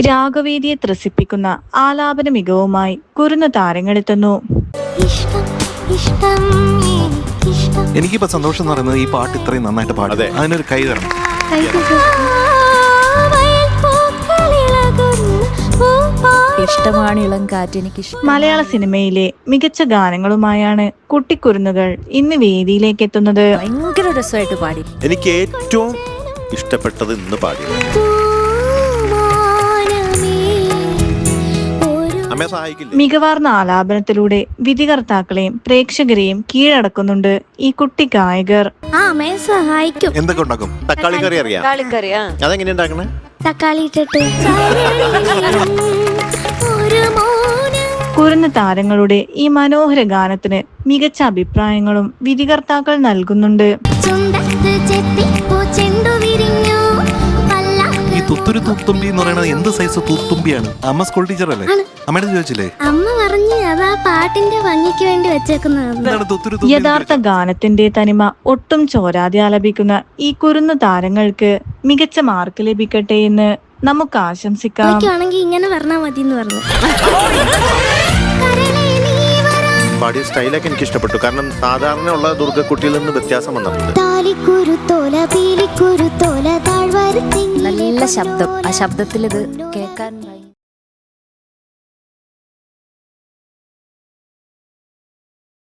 രാഗവേദിയെ ത്രസിപ്പിക്കുന്ന ആലാപന മികവുമായി കുരുന്ന താരങ്ങളെത്തുന്നു. ഇഷ്ടം ഇഷ്ടം എനിക്കിഷ്ടം. എനിക്കിപ്പോ സന്തോഷം എന്ന് പറയുന്നത് ഈ പാട്ട് ഇത്രയും നന്നായിട്ട് പാടും. അതെ. അതിനൊരു കൈ തരണം. ഇഷ്ടമാണ് ഇളം കാറ്റ് എനിക്ക് ഇഷ്ടം മലയാള സിനിമയിലെ മികച്ച ഗാനങ്ങളുമായാണ് കുട്ടിക്കുരുന്നുകൾ ഇന്ന് വേദിയിലേക്ക് എത്തുന്നത് ഭയങ്കര രസമായിട്ട് പാടി. എനിക്ക് ഏറ്റവും ഇഷ്ടപ്പെട്ടത് ഇന്ന് പാടിയത്. മികവാർന്ന ആലാപനത്തിലൂടെ വിധികർത്താക്കളെയും പ്രേക്ഷകരെയും കീഴടക്കുന്നുണ്ട് ഈ കുട്ടി ഗായകർ. ആ അമ്മയെ സഹായിക്കും. എന്തൊക്കെ ഉണ്ടാക്കും? തക്കാളി കറി അറിയാം. അതെങ്ങനെ ഉണ്ടാക്കണേ? തക്കാളി ഇട്ടിട്ട് ഒരു മൗനം. കുരുന്ന താരങ്ങളുടെ ഈ മനോഹര ഗാനത്തിന് മികച്ച അഭിപ്രായങ്ങളും വിധികർത്താക്കൾ നൽകുന്നുണ്ട്. ചുണ്ടത്ത് ചെത്തിപ്പൂ ചെണ്ടു വിരിഞ്ഞു. ഈ തൂത്തുമ്പി എന്ന് പറയുന്നത് എന്ത് സൈസ് തൂത്തുമ്പിയാണ്? അമ്മ സ്കൂൾ ടീച്ചർ അല്ലേ? അമ്മയുടെ ചോദിച്ചില്ലേ? അമ്മ പറഞ്ഞു അത് ആ പാട്ടിന്റെ ഭംഗിക്ക് വേണ്ടി വെച്ചേക്കുന്നതാണ്. യഥാർത്ഥ ഗാനത്തിന്റെ തനിമ ഒട്ടും ചോരാതെ ആലപിക്കുന്ന ഈ കുരുന്നു താരങ്ങൾക്ക് മികച്ച മാർക്ക് ലഭിക്കട്ടെ എന്ന് നമുക്ക് ആശംസിക്കാം. ഇങ്ങനെ പറഞ്ഞാൽ മതി എന്ന് പറഞ്ഞു. പാടിയ സ്റ്റൈലൊക്കെ എനിക്ക് ഇഷ്ടപ്പെട്ടു കാരണം സാധാരണ ഉള്ള ദുർഗക്കുട്ടിയിൽ നിന്ന് വ്യത്യാസം വന്നിട്ടുണ്ട്. ശബ്ദം. ആ ശബ്ദത്തിൽ ഇത് കേൾക്കാൻ